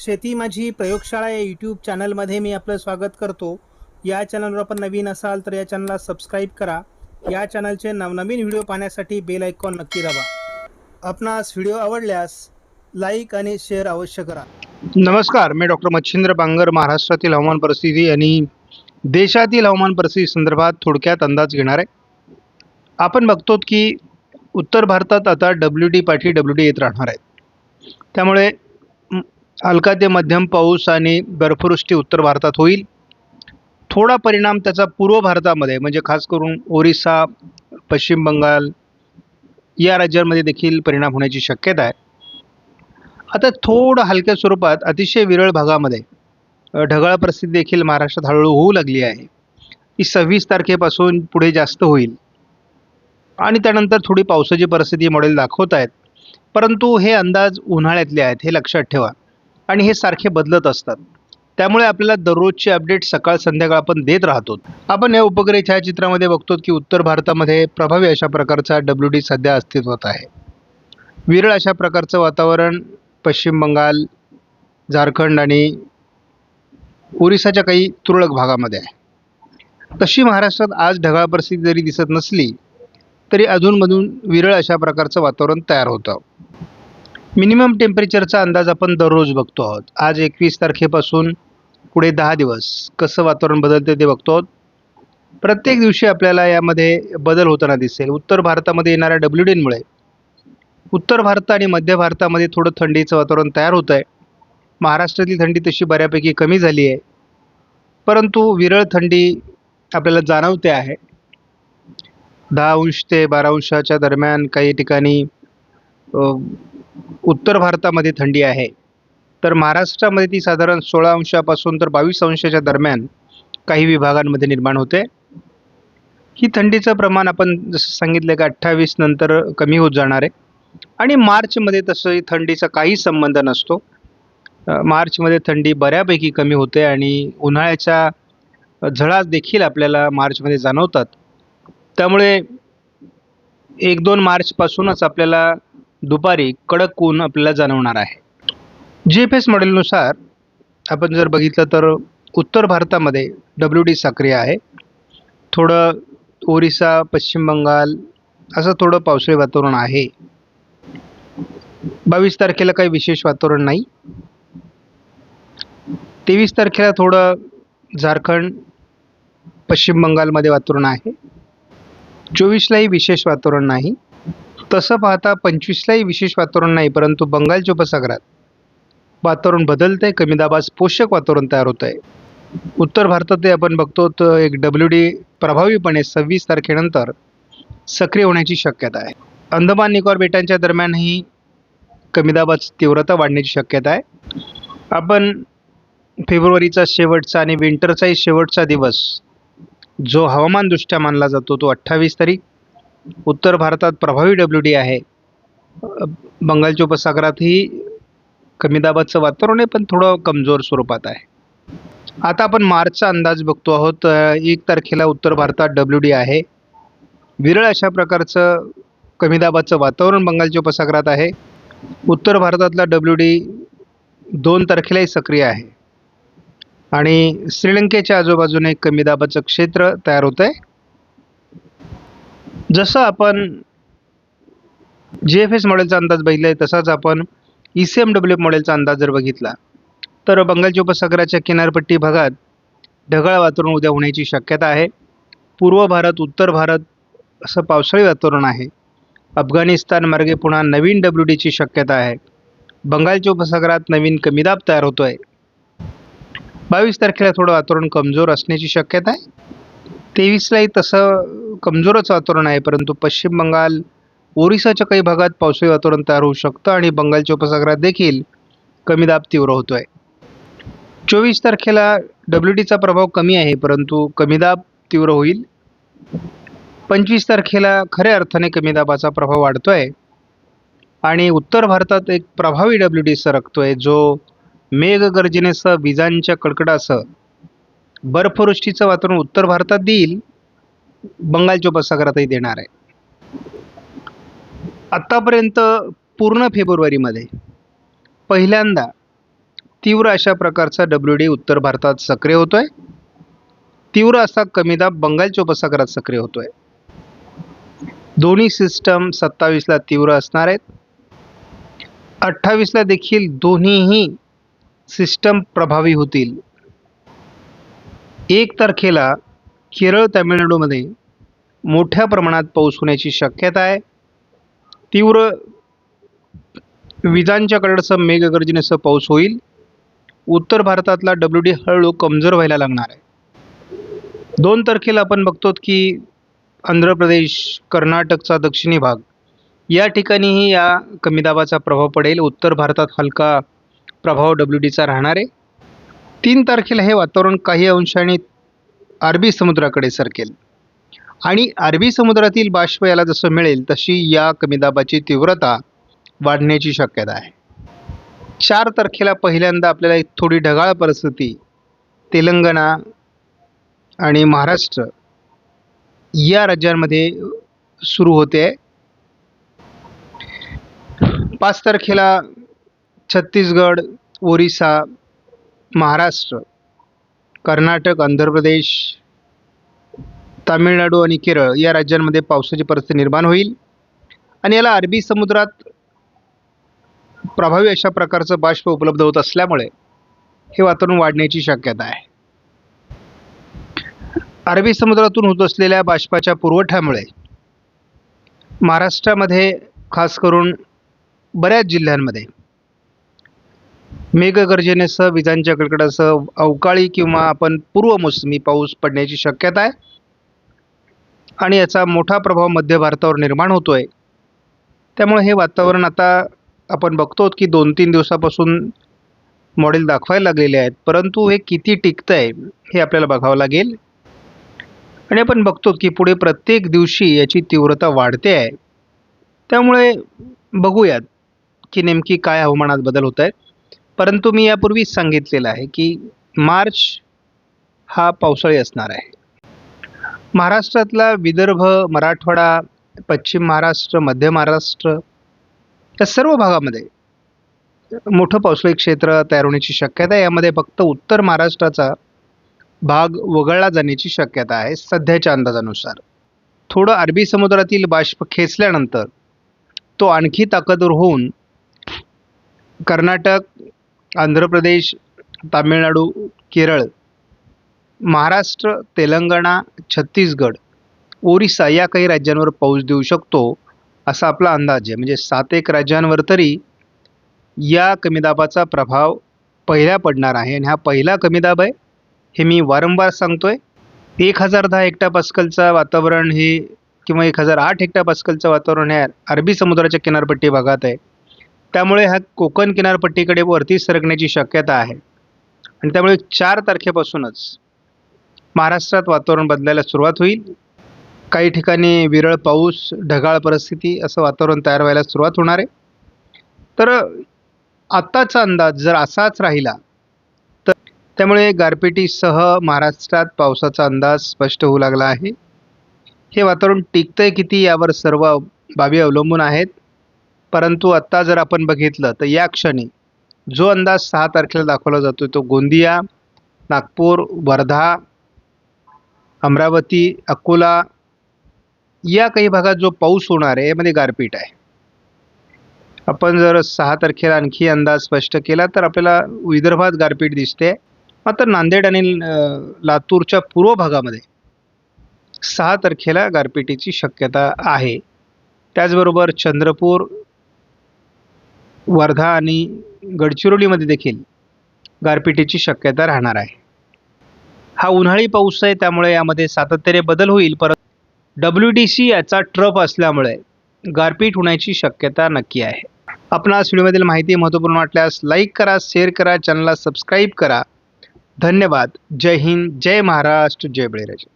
शेती माझी प्रयोगशाळा या यूट्यूब चॅनलमध्ये मी आपलं स्वागत करतो. या चॅनलवर आपण नवीन असाल तर या चॅनलला सबस्क्राईब करा. या चॅनलचे नवनवीन व्हिडिओ पाहण्यासाठी बेल आयकॉन नक्की दाबा. आपणास व्हिडिओ आवडल्यास लाईक आणि शेअर अवश्य करा. नमस्कार मी डॉक्टर मच्छिंद्र बांगर महाराष्ट्रातील हवामान परिस्थिती आणि देशातील हवामान परिस्थिती संदर्भात थोडक्यात अंदाज घेणार आहे. आपण बघतो की उत्तर भारतात आता डब्ल्यू डी पाठी डब्ल्यू डी येत राहणार आहेत त्यामुळे हलका ते मध्यम पाऊस आणि बर्फवृष्टी उत्तर भारतात होईल. थोडा परिणाम त्याचा पूर्व भारतामध्ये म्हणजे खास करून ओरिसा पश्चिम बंगाल या राज्यांमध्ये देखील परिणाम होण्याची शक्यता आहे. आता थोडं हलक्या स्वरूपात अतिशय विरळ भागामध्ये ढगाळ परिस्थिती देखील महाराष्ट्रात हळूहळू होऊ लागली आहे. ती सव्वीस तारखेपासून पुढे जास्त होईल. आणि त्यानंतर थोडी पावसाची परिस्थिती मॉडेल दाखवत आहेत. परंतु हे अंदाज उन्हाळ्यातले आहेत हे लक्षात ठेवा. आणि हे सारखे बदलत असतात. त्यामुळे आपल्याला दररोजचे अपडेट सकाळ संध्याकाळ आपण देत राहतो. आपण या उपग्रह छायाचित्रामध्ये बघतो की उत्तर भारतामध्ये प्रभावी अशा प्रकारचा डब्ल्यू डी सध्या अस्तित्वात आहे. विरळ अशा प्रकारचं वातावरण पश्चिम बंगाल झारखंड आणि ओरिसाच्या काही तुरळक भागामध्ये आहे. तशी महाराष्ट्रात आज ढगाळ परिस्थिती जरी दिसत नसली तरी अधूनमधून विरळ अशा प्रकारचं वातावरण तयार होतं. मिनिमम टेम्परेचरचा अंदाज आपण दररोज बघतो आहोत. आज एकवीस तारखेपासून पुढे दहा दिवस. कसं वातावरण बदलते ते बघतो आहोत. प्रत्येक दिवशी आपल्याला यामध्ये बदल होताना दिसेल. उत्तर भारतामध्ये येणाऱ्या डब्ल्यू डीनमुळे उत्तर भारत आणि मध्य भारतामध्ये थोडं थंडीचं वातावरण तयार होतं आहे महाराष्ट्रातली थंडी तशी बऱ्यापैकी कमी झाली आहे. परंतु विरळ थंडी आपल्याला जाणवते आहे. दहा अंश ते बारा अंशाच्या दरम्यान काही ठिकाणी उत्तर भारतामध्ये थंडी आहे. तर महाराष्ट्रामध्ये ती साधारण सोळा अंशापासून तर बावीस अंशाच्या दरम्यान काही विभागांमध्ये निर्माण होते. ही थंडीचं प्रमाण आपण जसं सांगितलं की अठ्ठावीस नंतर कमी होत जाणार आहे. आणि मार्चमध्ये तसं थंडीचा काही संबंध नसतो. मार्चमध्ये थंडी बऱ्यापैकी कमी होते आणि उन्हाळ्याच्या झळा देखील आपल्याला मार्चमध्ये जाणवतात. त्यामुळे एक दोन मार्चपासूनच आपल्याला दुपारी कडक ऊन आपल्याला जाणवणार आहे. जी एफ एस मॉडेलनुसार आपण जर बघितलं तर उत्तर भारतामध्ये डब्ल्यू डी सक्रिय आहे. थोडं ओरिसा पश्चिम बंगाल असं थोडं पावसाळी वातावरण आहे. बावीस तारखेला काही विशेष वातावरण नाही. तेवीस तारखेला थोडं झारखंड पश्चिम बंगालमध्ये वातावरण आहे. चोवीसलाही विशेष वातावरण नाही. तसं पाहता पंचवीसलाही विशेष वातावरण नाही परंतु बंगालच्या उपसागरात वातावरण बदलतं आहे कमी दाबास पोषक वातावरण तयार होतं आहे उत्तर भारतातही आपण बघतो तर एक डब्ल्यू डी प्रभावीपणे सव्वीस तारखेनंतर सक्रिय होण्याची शक्यता आहे. अंदमान निकोबार बेटांच्या दरम्यानही कमी दाबाची तीव्रता वाढण्याची शक्यता आहे. आपण फेब्रुवारीचा शेवटचा आणि विंटरचाही शेवटचा दिवस जो हवामानदृष्ट्या मानला जातो तो अठ्ठावीस तारीख उत्तर भारतात प्रभावी डब्ल्यू डी आहे. बंगालच्या उपसागरातही कमी दाबाचं वातावरण आहे पण थोडं कमजोर स्वरूपात आहे. आता आपण मार्चचा अंदाज बघतो आहोत. एक तारखेला उत्तर भारतात डब्ल्यू डी आहे. विरळ अशा प्रकारचं कमी दाबाचं वातावरण बंगालच्या उपसागरात आहे. उत्तर भारतातला डब्ल्यू डी दोन तारखेलाही सक्रिय आहे. आणि श्रीलंकेच्या आजूबाजूने कमी दाबाचं क्षेत्र तयार होतं आहे जसं आपण जी एफ एस मॉडेलचा अंदाज बघितला आहे तसाच आपण ई सी एम डब्ल्यू मॉडेलचा अंदाज जर बघितला तर बंगालच्या उपसागराच्या किनारपट्टी भागात ढगाळ वातावरण उद्या होण्याची शक्यता आहे. पूर्व भारत उत्तर भारत असं पावसाळी वातावरण आहे. अफगाणिस्तान मार्गे पुन्हा नवीन डब्ल्यू डीची शक्यता आहे. बंगालच्या उपसागरात नवीन कमीदाब तयार होतो आहे बावीस तारखेला थोडं वातावरण कमजोर असण्याची शक्यता आहे. तेवीसलाही तसं कमजोरच वातावरण आहे परंतु पश्चिम बंगाल ओरिसाच्या काही भागात पावसाळी वातावरण तयार होऊ शकतं आणि बंगालच्या उपसागरात देखील कमी दाब तीव्र होतो आहे चोवीस तारखेला डब्ल्यू डीचा प्रभाव कमी आहे परंतु कमी दाब तीव्र होईल. पंचवीस तारखेला खऱ्या अर्थाने कमी दाबाचा प्रभाव वाढतो आहे आणि उत्तर भारतात एक प्रभावी डब्ल्यू डी सरकतो आहे जो मेघगर्जनेसह विजांच्या कडकडासह बर्फवृष्टीचं वातावरण उत्तर भारतात देईल बंगालच्या उपसागरातही देणार आहे. आत्तापर्यंत पूर्ण फेब्रुवारीमध्ये पहिल्यांदा तीव्र अशा प्रकारचा डब्ल्यू डी उत्तर भारतात सक्रिय होतोय. तीव्र असा कमी दाब बंगालच्या उपसागरात सक्रिय आहे दोन्ही सिस्टम सत्तावीसला तीव्र असणार आहेत. अठ्ठावीसला देखील दोन्हीही सिस्टम प्रभावी होतील. एक तारखेला केरळ तामिळनाडूमध्ये मोठ्या प्रमाणात पाऊस होण्याची शक्यता आहे. तीव्र विजांच्या कडकडसह मेघगर्जनेसह पाऊस होईल. उत्तर भारतातला डब्ल्यू डी हळूहळू कमजोर व्हायला लागणार आहे. दोन तारखेला आपण बघतो की आंध्र प्रदेश कर्नाटकचा दक्षिणी भाग या ठिकाणीही या कमी दाबाचा प्रभाव पडेल. उत्तर भारतात हलका प्रभाव डब्ल्यू डीचा राहणार आहे. तीन तारखेला हे वातावरण काही अंशाने अरबी समुद्राकडे सरकेल. आणि अरबी समुद्रातील बाष्प याला जसं मिळेल तशी या कमी दाबाची तीव्रता वाढण्याची शक्यता आहे. चार तारखेला पहिल्यांदा आपल्याला एक थोडी ढगाळ परिस्थिती तेलंगणा आणि महाराष्ट्र या राज्यांमध्ये सुरू होते. आहे पाच तारखेला छत्तीसगड ओरिसा महाराष्ट्र कर्नाटक आंध्र प्रदेश तामिळनाडू आणि केरळ या राज्यांमध्ये पावसाची परिस्थिती निर्माण होईल. आणि याला अरबी समुद्रात प्रभावी अशा प्रकारचं बाष्प उपलब्ध होत असल्यामुळे हे वातावरण वाढण्याची शक्यता आहे. अरबी समुद्रातून होत असलेल्या बाष्पाच्या पुरवठ्यामुळे महाराष्ट्रामध्ये खास करून बऱ्याच जिल्ह्यांमध्ये मेघगर्जनेसह विजांच्या कडकडासह अवकाळी किंवा आपण पूर्वमोसमी पाऊस पडण्याची शक्यता आहे. आणि याचा मोठा प्रभाव मध्य भारतावर निर्माण होतो आहे त्यामुळे हे वातावरण आता आपण बघतो की दोन तीन दिवसापासून मॉडेल दाखवायला लागलेले आहेत. परंतु हे किती टिकतं आहे हे आपल्याला बघावं लागेल. आणि आपण बघतो की पुढे प्रत्येक दिवशी याची तीव्रता वाढते आहे. त्यामुळे बघूयात की नेमकी काय हवामानात बदल होत आहेत. परंतु मी यापूर्वीच सांगितलेलं आहे की मार्च हा पावसाळी असणार आहे. महाराष्ट्रातला विदर्भ मराठवाडा पश्चिम महाराष्ट्र मध्य महाराष्ट्र या सर्व भागामध्ये मोठं पावसाळी क्षेत्र तयार होण्याची शक्यता आहे. यामध्ये फक्त उत्तर महाराष्ट्राचा भाग वगळला जाण्याची शक्यता आहे सध्याच्या अंदाजानुसार. थोडं अरबी समुद्रातील बाष्प खेचल्यानंतर तो आणखी ताकदवर होऊन कर्नाटक आंध्र प्रदेश तामिळनाडू केरळ महाराष्ट्र तेलंगणा छत्तीसगड ओरिसा या काही राज्यांवर पाऊस देऊ शकतो असा आपला अंदाज आहे. म्हणजे सात एक राज्यांवर तरी या कमी दाबाचा प्रभाव पहिला पडणार आहे. आणि हा पहिला कमी दाब आहे हे मी वारंवार सांगतोय. एक हजार दहा हेक्टा पास्कलचं वातावरण हे किंवा एक हजार आठ हेक्टा पास्कलचं वातावरण हे अरबी समुद्राच्या किनारपट्टी भागात आहे. त्यामुळे ह्या कोकण किनारपट्टीकडे वरती सरकण्याची शक्यता आहे. आणि त्यामुळे चार तारखेपासूनच महाराष्ट्रात वातावरण बदलायला सुरुवात होईल. काही ठिकाणी विरळ पाऊस ढगाळ परिस्थिती असं वातावरण तयार व्हायला सुरुवात होणार आहे. तर आत्ताचा अंदाज जर असाच राहिला तर त्यामुळे गारपिटीसह महाराष्ट्रात पावसाचा अंदाज स्पष्ट होऊ लागला आहे. हे वातावरण टिकतंय किती यावर सर्व बाबी अवलंबून आहेत. परंतु आत्ता जर आपण बघितलं तर या क्षणी जो अंदाज सहा तारखेला दाखवला जातो तो गोंदिया नागपूर वर्धा अमरावती अकोला या काही भागात जो पाऊस होणार आहे यामध्ये म्हणजे गारपीट आहे. आपण जर सहा तारखेला आणखी अंदाज स्पष्ट केला तर आपल्याला विदर्भात गारपीट दिसते. मात्र नांदेड आणि लातूरच्या पूर्व भागामध्ये सहा तारखेला गारपिटीची शक्यता आहे. त्याचबरोबर चंद्रपूर वर्धा आणि गडचिरोलीमध्ये देखील गारपिटीची शक्यता राहणार आहे. हा उन्हाळी पाऊस आहे त्यामुळे यामध्ये सातत्याने बदल होईल. परत डब्ल्यू डी सी याचा ट्रप असल्यामुळे गारपीट होण्याची शक्यता नक्की आहे. आपणास व्हिडिओमधील माहिती महत्त्वपूर्ण वाटल्यास लाईक करा शेअर करा चॅनलला सबस्क्राईब करा. धन्यवाद. जय हिंद जय महाराष्ट्र जय बळीराजा.